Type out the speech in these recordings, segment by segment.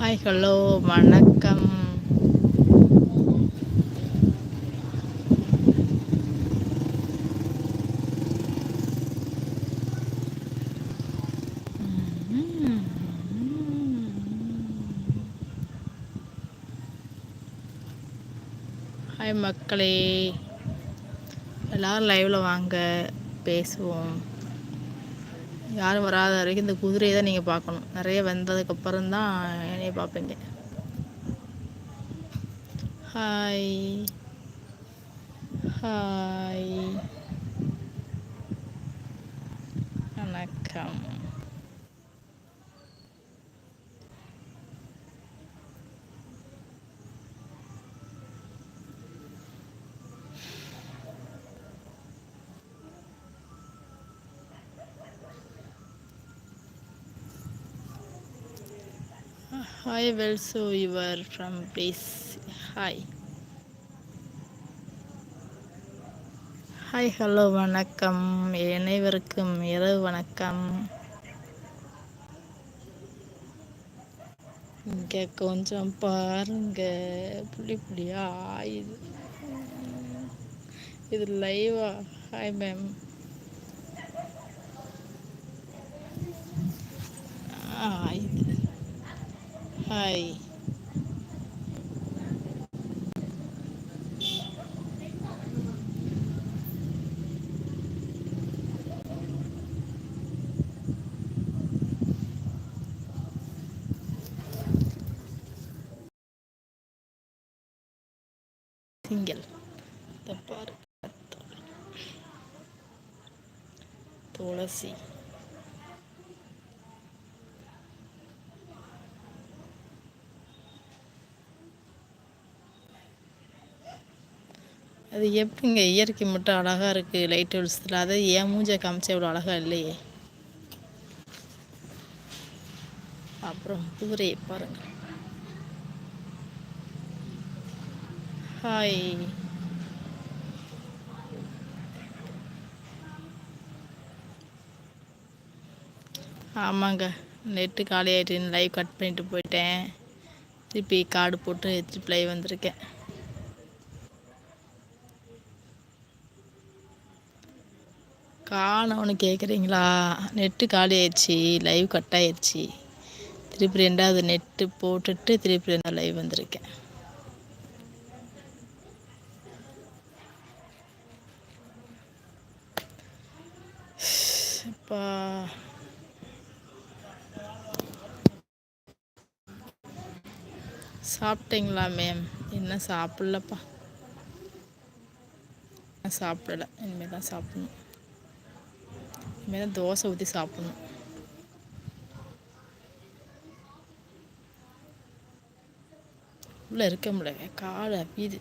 Hi hello வணக்கம். Hi மக்களே. எல்லோரும் லைவில் வாங்க பேசுவோம். யாரும் வராத வரைக்கும் இந்த குதிரையை தான் நீங்கள் பார்க்கணும். நிறைய வந்ததுக்கப்புறம் தான் என்னைய பார்ப்பீங்க. ஹாய் ஹாய் வணக்கம். Hi, well so your from please. Hi hi hello வணக்கம். அனைவருக்கும் இரவு வணக்கம். இங்கே கொஞ்சம் பாருங்க. புள்ளி புள்ளியா இது. இது லைவா ஹாய் மேம் இது ஹாய் சிங்கிள் தப்பாரு துளசி அது எப்படிங்க? இயற்கை மட்டும் அழகாக இருக்குது லைட் வெளிச்சத்தில் அதை ஏன் மூஞ்சை காமிச்சா இவ்வளோ அழகாக இல்லையே? அப்புறம் குதிரையை பாருங்கள் ஹாய் ஆமாங்க. நெட்டு காலி ஆகிட்டு லைவ் கட் பண்ணிட்டு போயிட்டேன். திருப்பி கார்டு போட்டு திருப்பி லைவ் வந்திருக்கேன். காணவனு கேட்குறீங்களா நெட்டு காலி ஆயிடுச்சு லைவ் கட் ஆயிடுச்சு. திருப்பி ரெண்டாவது நெட்டு போட்டுட்டு திருப்பி ரெண்டாவது லைவ் வந்திருக்கேன். இப்போ சாப்பிட்டீங்களா மேம் என்ன சாப்பிட்லப்பா? சாப்பிடல. இனிமேல் தான் சாப்பிடணும். இனிமேல் தோசை ஊற்றி சாப்பிட்ணும். உள்ளே இருக்க முடியல காடை வீது.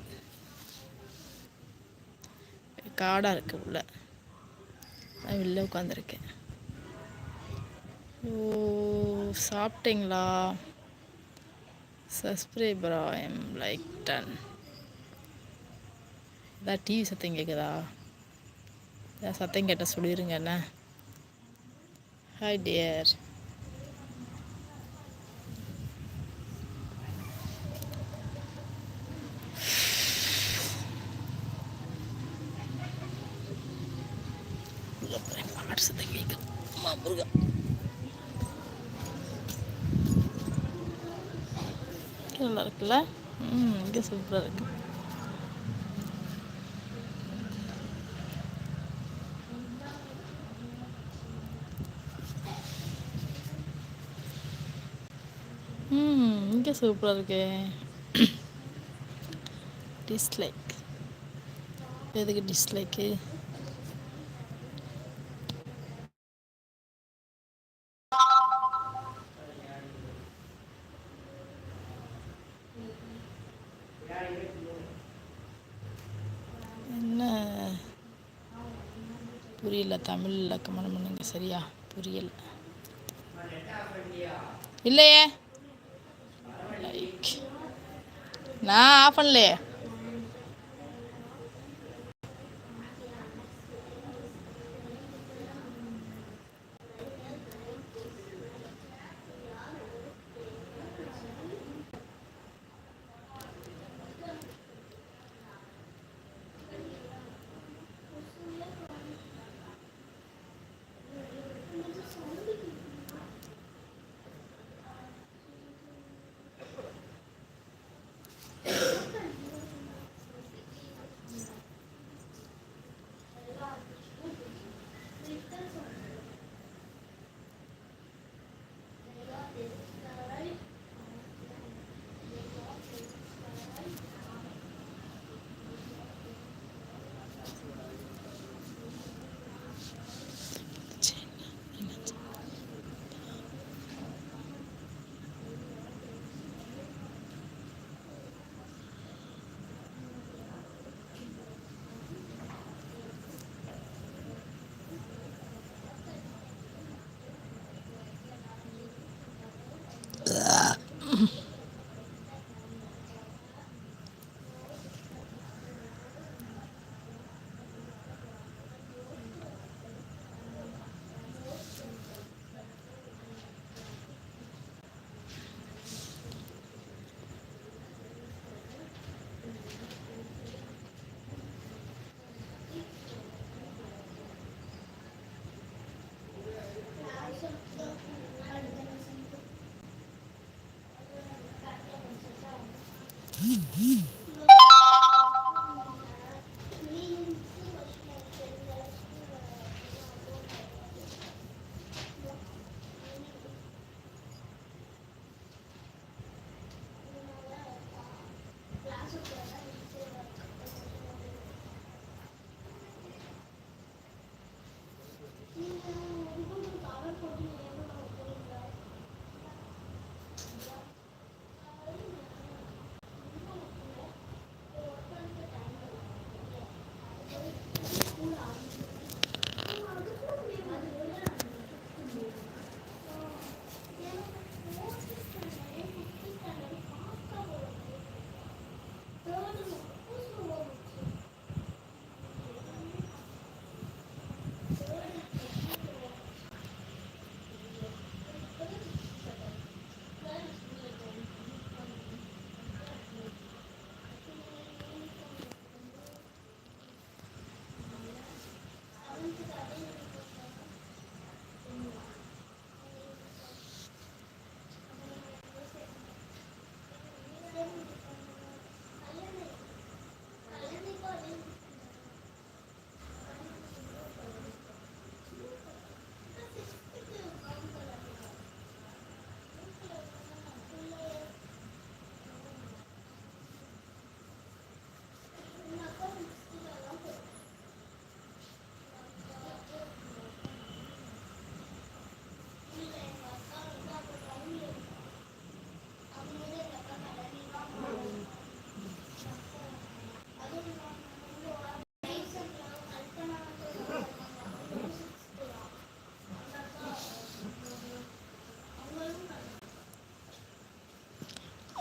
காடாக இருக்கு உள்ள. நான் வெளில உட்காந்துருக்கேன் ஓ சாப்பிட்டீங்களா? சப்ஸ்கிரைபரா எம் லைக் டன் ஏதாவது டிவி சத்தம் கேட்குதா ஏதாவது சத்தம் கேட்டால் சொல்லிடுங்க என்ன? Hi dear. நல்லா இருக்குல்ல? ம் இங்கே சூப்பராக இருக்குது இங்கே சூப்பராக இருக்கு. டிஸ்லைக் எதுக்கு டிஸ்லைக்கு என்ன? புரியல தமிழில் கமெண்ட் பண்ணுங்க சரியா? புரியல. இல்லையே. நான் ஆஃப்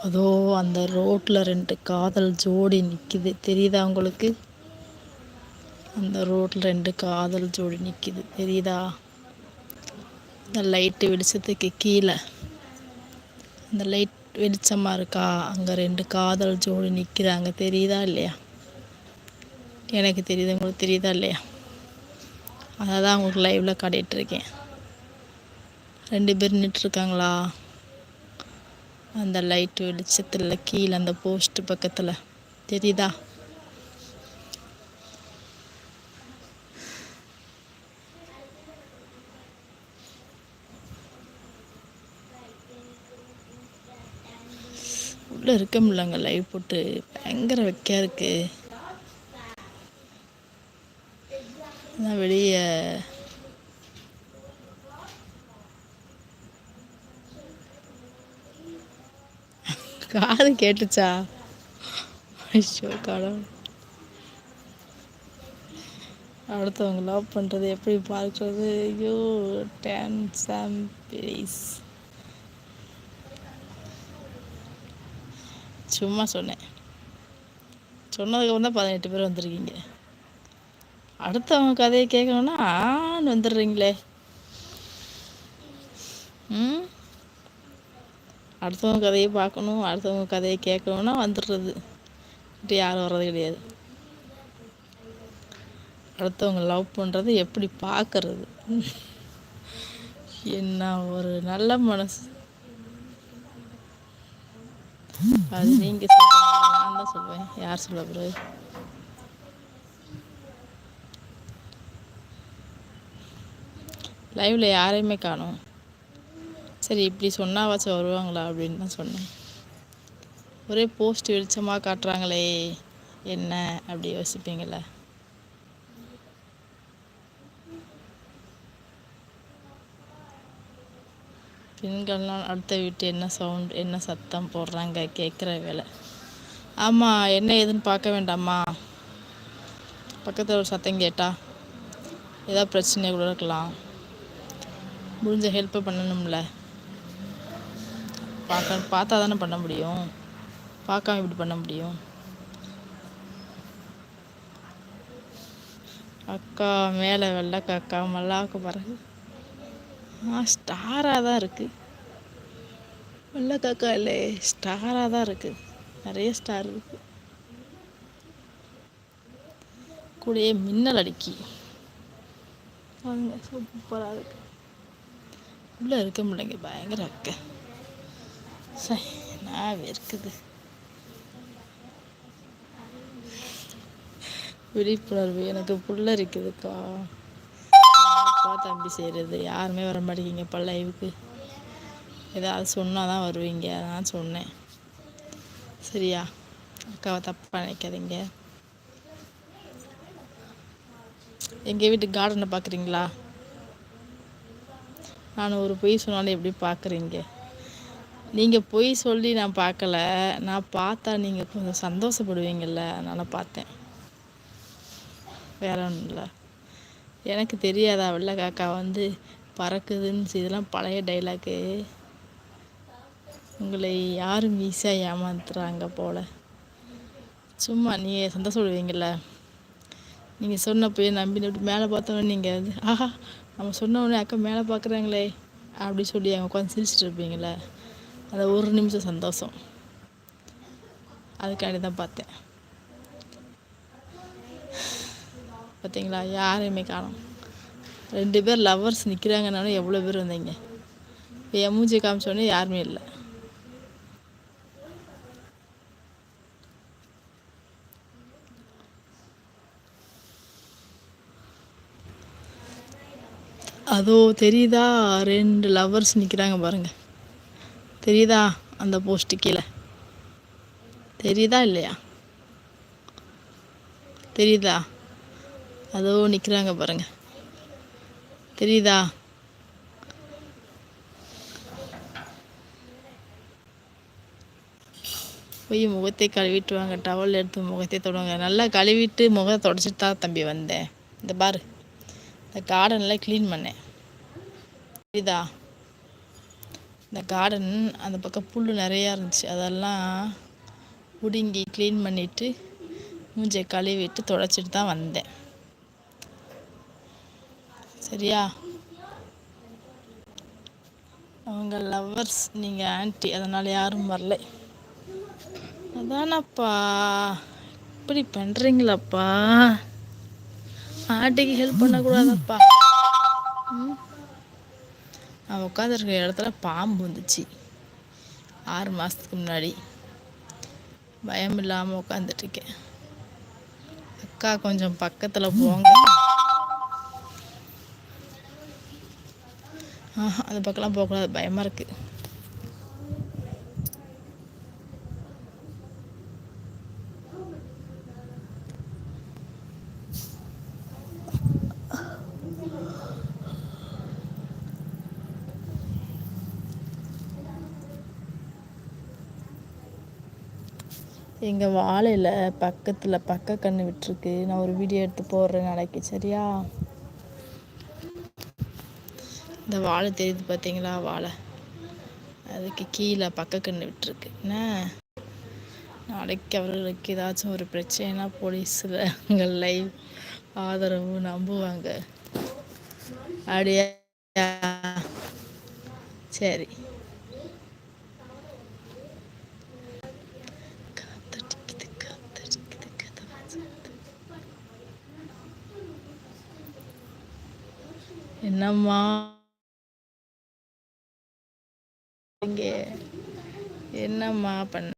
அதோ அந்த ரோட்டில் ரெண்டு காதல் ஜோடி நிற்கிது தெரியுதா உங்களுக்கு? அந்த ரோட்டில் ரெண்டு காதல் ஜோடி நிற்கிது தெரியுதா? இந்த லைட்டு வெளிச்சத்துக்கு கீழே. அந்த லைட் வெளிச்சமாக இருக்கா? அங்கே ரெண்டு காதல் ஜோடி நிற்கிறாங்க தெரியுதா இல்லையா? எனக்கு தெரியுது. உங்களுக்கு தெரியுதா இல்லையா? அதை தான் உங்களுக்கு லைவில் காட்டிகிட்ருக்கேன் ரெண்டு பேர் நின்றுட்டுருக்காங்களா அந்த லைட் வெளிச்சத்தில் கீழே அந்த போஸ்ட் பக்கத்தில். தெரியுதா? உள்ளே இருக்க முடியலங்க லைவ் போட்டு. பயங்கர வைக்கா நான் வெளியே காது கேட்டுச்சா? ஐயோ கடவுள். அடுத்தவங்க லவ் பண்ணுறது எப்படி பார்க்குறது? ஐயோ டேன் சாம் சும்மா சொன்னேன். சொன்னதுக்கப்புறம் தான் பதினெட்டு பேர் வந்திருக்கீங்க. அடுத்தவங்க கதையை கேட்கணுன்னா ஆன்னு வந்துடுறீங்களே ம் அடுத்தவங்க கதையை பார்க்கணும் அடுத்தவங்க கதையை கேட்கணுன்னா வந்துடுறது. இப்படி யாரும் வர்றது கிடையாது. அடுத்தவங்க லவ் பண்ணுறது எப்படி பார்க்கறது? என்ன ஒரு நல்ல மனசு. அது நீங்கள் சொல்லுங்க. நான் தான் சொல்லுவேன் யார் சொல்ல பிறகு லைவில் யாரையுமே காணும். சரி இப்படி சொன்னாவாச்சும் வருவாங்களா அப்படின்னு தான் சொன்னேன். ஒரே போஸ்ட் வெளிச்சமாக காட்டுறாங்களே என்ன அப்படி யோசிப்பீங்கள? பெண்கள்லாம் அடுத்த வீட்டு என்ன சவுண்ட் என்ன சத்தம் போடுறாங்க கேட்குற வேலை. ஆமாம் என்ன ஏதுன்னு பார்க்க வேண்டாமா? பக்கத்தில் ஒரு சத்தம் கேட்டா ஏதாவது பிரச்சனை கூட இருக்கலாம். முடிஞ்ச ஹெல்ப்பை பண்ணணும்ல. பார்க்க பார்த்தா தானே பண்ண முடியும். பார்க்காம இப்படி பண்ண முடியும். அக்கா மேலே வெள்ளை அக்கா மல்லாக்க பிறகு. ஆ ஸ்டாராக தான் இருக்குது வெள்ளை காக்கா இல்லை ஸ்டாராக தான் இருக்குது நிறைய ஸ்டார் இருக்குது கூடயே மின்னல் அடிக்கி. சூப்பராக இருக்குது உள்ளே இருக்க முடியலைங்க பயங்கர அக்கை. சரி நான் இருக்குது. விழிப்புணர்வு எனக்கு புள்ள இருக்குதுக்கா. தம்பி செய்கிறது யாருமே வர மாட்டேங்கிங்கப்பா லைவுக்கு ஏதாவது சொன்னால் தான் வருவீங்க. அதான் சொன்னேன். சரியா? அக்காவை தப்பாக நினைக்காதீங்க எங்கள் வீட்டு கார்டனை பார்க்குறீங்களா நான் ஒரு பொய் சொன்னாலும் எப்படி பார்க்குறீங்க நீங்கள் போய் சொல்லி நான் பார்க்கல. நான் பார்த்தா நீங்கள் கொஞ்சம் சந்தோஷப்படுவீங்கள்ல அதனால் பார்த்தேன். வேற ஒன்றும் இல்லை. எனக்கு தெரியாதா. வெள்ளை காக்கா வந்து பறக்குதுன்னு இதெல்லாம் பழைய டைலாக்கு உங்களை யாரும் ஈஸியாக ஏமாத்துறாங்க போல். சும்மா நீங்கள் சந்தோஷப்படுவீங்கள நீங்கள் சொன்னப்போயே நம்பி நம்பி மேலே பார்த்தோன்னே நீங்கள் வந்து ஆஹா நம்ம சொன்ன உடனே அக்கா மேலே பார்க்குறாங்களே அப்படி சொல்லி அங்கே உட்காந்து சிரிச்சிட்டு இருப்பீங்களே அந்த ஒரு நிமிஷம் சந்தோஷம். அதுக்காண்டி தான் பார்த்தேன். பார்த்தீங்களா யாரையுமே காணும். ரெண்டு பேர் லவ்வர்ஸ் நிற்கிறாங்கனாலும் எவ்வளோ பேர் வந்தீங்க? இப்போ என் மூஞ்சி காமிச்சோடனே யாருமே இல்லை. அதோ தெரியுதா? ரெண்டு லவ்வர்ஸ் நிற்கிறாங்க பாருங்கள் தெரியுதா அந்த போஸ்ட்டு கீழே? தெரியுதா இல்லையா? தெரியுதா? அதோ நிற்கிறாங்க பாருங்க. தெரியுதா? போய் முகத்தை கழுவிட்டு வாங்க. டவல் எடுத்து முகத்தை தொடுவாங்க நல்லா கழுவிட்டு முகத்தை தொடச்சிட்டு தான் தம்பி வந்தேன். இந்த பாரு. இந்த கார்டனில் க்ளீன் பண்ணேன். புரியுதா இந்த கார்டன் அந்த பக்கம் புல் நிறையா இருந்துச்சு. அதெல்லாம் பிடுங்கி க்ளீன் பண்ணிவிட்டு மூஞ்சை கழுவிட்டு தொடச்சிட்டு தான் வந்தேன். சரியா? அவங்க லவ்வர்ஸ் நீங்கள் ஆன்டி அதனால் யாரும் வரல. அதானப்பா இப்படி பண்ணுறீங்களாப்பா ஆண்டிக்கு ஹெல்ப் பண்ணக்கூடாதப்பா? ம்? நான் உட்காந்துருக்க இடத்துல பாம்பு வந்துச்சு. ஆறு மாதத்துக்கு முன்னாடி. பயம் இல்லாமல் உட்காந்துட்ருக்கேன் அக்கா கொஞ்சம் பக்கத்தில் போங்க. ஆஹா அந்த பக்கம்லாம் போகக்கூடாது. பயமாக இருக்குது எங்கள் வாழையில் பக்கத்தில் பக்க கன்று விட்டுருக்கு. நான் ஒரு வீடியோ எடுத்து போடுறேன் நாளைக்கு சரியா? இந்த வாழை தெரியுது பார்த்தீங்களா வாழை? அதுக்கு கீழே பக்க கன்று விட்டுருக்கு. என்ன? நாளைக்கு அவர்களுக்கு ஏதாச்சும் ஒரு பிரச்சனைனா போலீஸில் உங்கள் லைவ் ஆதரவு நம்புவாங்க. அப்படியே? சரி. என்னம்மா? இங்கே. என்னம்மா பண்ண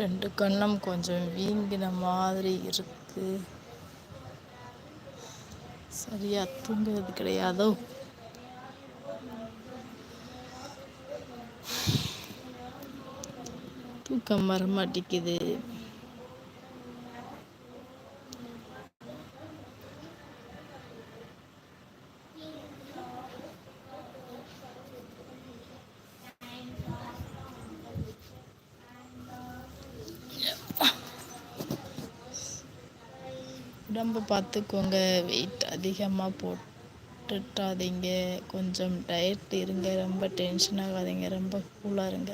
ரெண்டு கண்ணம் கொஞ்சம் வீங்கின மாதிரி இருக்கு. சரியா தூங்குறது கிடையாதோ? தூக்கம் வர மாட்டேங்குது. உடம்பு பார்த்துக்கோங்க. வெயிட் அதிகமாக போட்டுட்டாதீங்க கொஞ்சம் டயட் இருங்க. ரொம்ப டென்ஷன் ஆகாதீங்க. ரொம்ப கூலாக இருங்க.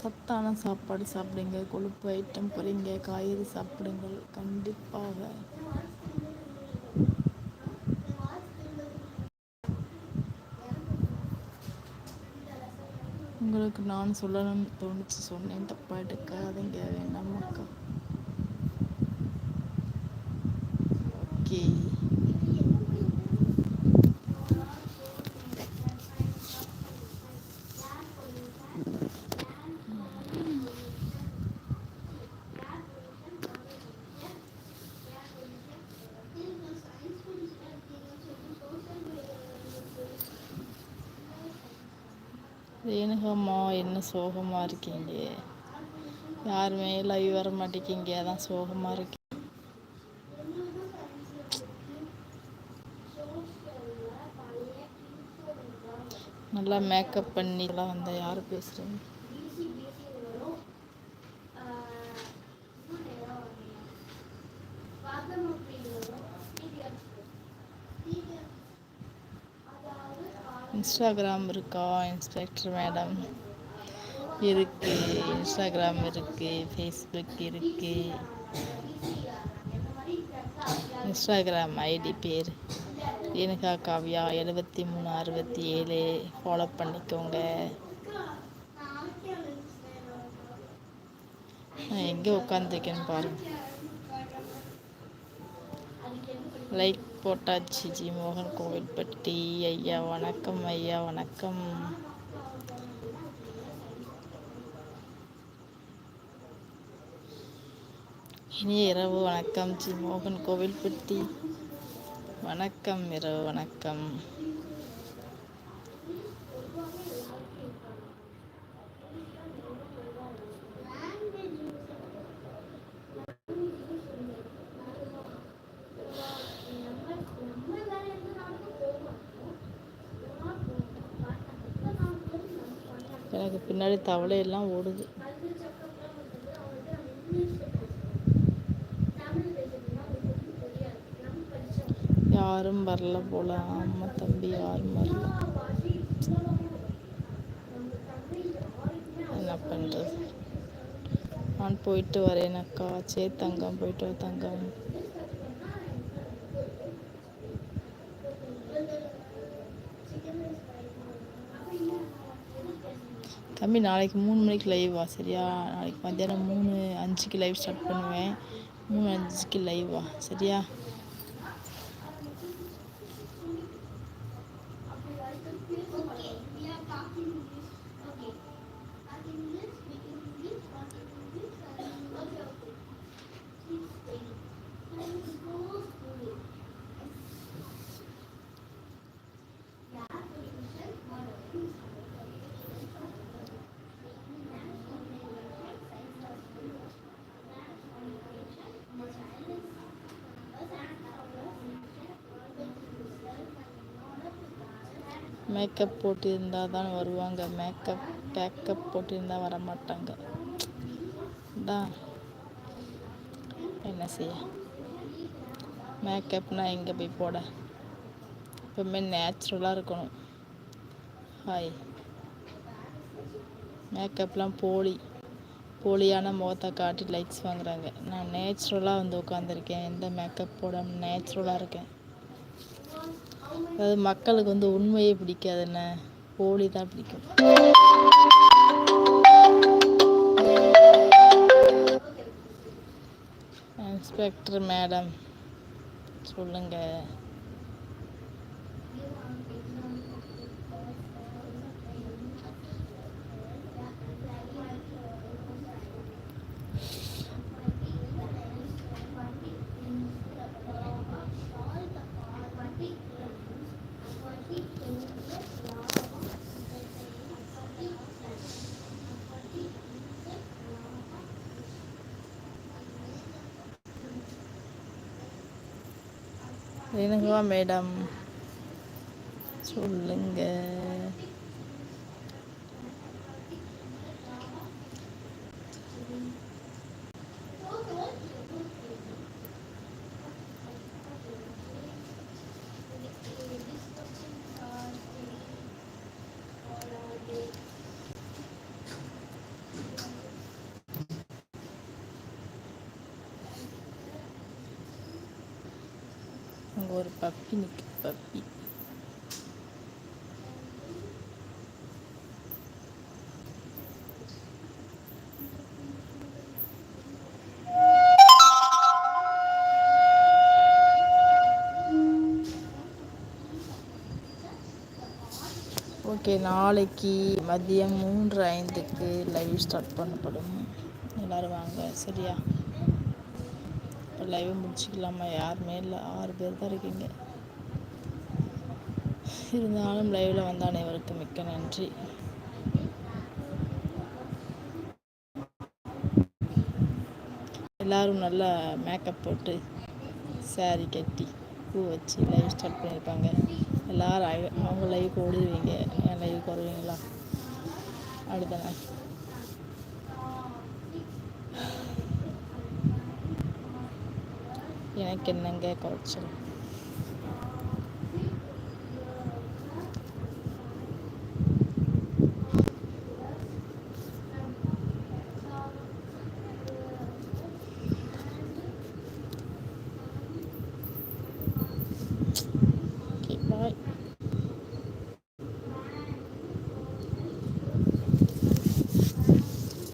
சத்தான சாப்பாடு சாப்பிடுங்க கொழுப்பு ஐட்டம் குறைங்க காய்கறி சாப்பிடுங்கள். கண்டிப்பாக. உங்களுக்கு நான் சொல்லணும்னு தோணுச்சு சொன்னேன். தப்பா எடுக்காதீங்க. வேண்டாம் அக்கா ஓகே என்ன சோகமாக இருக்கீங்க. யாருமே லைவ் வர மாட்டேங்கிங்க. அதான் சோகமாக இருக்கு. நல்லா மேக்கப் பண்ணிலாம் வந்தால் யார் பேசுகிறீங்க இன்ஸ்டாகிராம் இருக்கா? இன்ஸ்பெக்டர் மேடம் இருக்கு இன்ஸ்டாகிராம் இருக்கு ஃபேஸ்புக் இருக்கு. இன்ஸ்டாகிராம் ஐடி பேர். ரேணுகா காவ்யா எழுபத்தி மூணு அறுபத்தி ஏழு. ஃபாலோ பண்ணிக்கோங்க. நான் எங்கே உட்காந்துருக்கேன்னு பாருங்கள் லைக் போட்டாச்சு ஜி மோகன் கோவில்பட்டி. ஐயா வணக்கம் ஐயா வணக்கம். இனிய இரவு வணக்கம். ஜி. மோகன் கோவில்பட்டி வணக்கம் இரவு வணக்கம். எனக்கு பின்னாடி தவளையெல்லாம் ஓடுது. யாரும் வரல போல. அம்மா தம்பி யாரும் வரல. என்ன பண்ணுறது நான் போயிட்டு வரேன் அக்கா. சரி தங்கம் போயிட்டு வர தங்கம். தம்பி நாளைக்கு மூணு மணிக்கு லைவா சரியா? நாளைக்கு மத்தியானம் மூணு அஞ்சுக்கு லைவ் ஸ்டார்ட் பண்ணுவேன். மூணு அஞ்சுக்கு லைவா சரியா? மேக்கப் போட்டிருந்தால் தான் வருவாங்க. மேக்கப் பேக்கப் போட்டிருந்தால் வர மாட்டாங்க தான் என்ன செய்ய? மேக்கப்னால் எங்கே போய் போட? எப்பவுமே நேச்சுரலாக இருக்கணும். ஹாய் மேக்கப்லாம் போலி. போலியான முகத்தை காட்டி லைக்ஸ் வாங்குறாங்க. நான் நேச்சுரலாக வந்து உட்காந்துருக்கேன் எந்த மேக்கப் போடாமல் நேச்சுரலாக இருக்கேன். அதாவது மக்களுக்கு வந்து உண்மையே பிடிக்காது என்ன? போலி தான் பிடிக்கும். இன்ஸ்பெக்டர் மேடம் சொல்லுங்கள் ரேணுகா மேடம் சொல்லுங்க அங்கே ஒரு பப்பி நிற்குது பப்பி ஓகே நாளைக்கு மதியம் மூன்று ஐந்துக்கு லைவ் ஸ்டார்ட் பண்ணப்படும். எல்லோரும் வாங்க சரியா? லைவ் முடிச்சுக்கலாமா? யாருமே இல்லை. ஆறு பேர் தான் இருக்கீங்க. இருந்தாலும் லைவில் வந்த அனைவருக்கும் மிக்க நன்றி. எல்லோரும் நல்லா மேக்கப் போட்டு சாரி கட்டி பூ வச்சு லைவ் ஸ்டார்ட் பண்ணியிருப்பாங்க எல்லோரும் அவங்க லைவ் ஓடுவீங்க என் லைவ் வருவீங்களா? அடுத்த நாள். எனக்கு என்னங்க குறைச்சல்?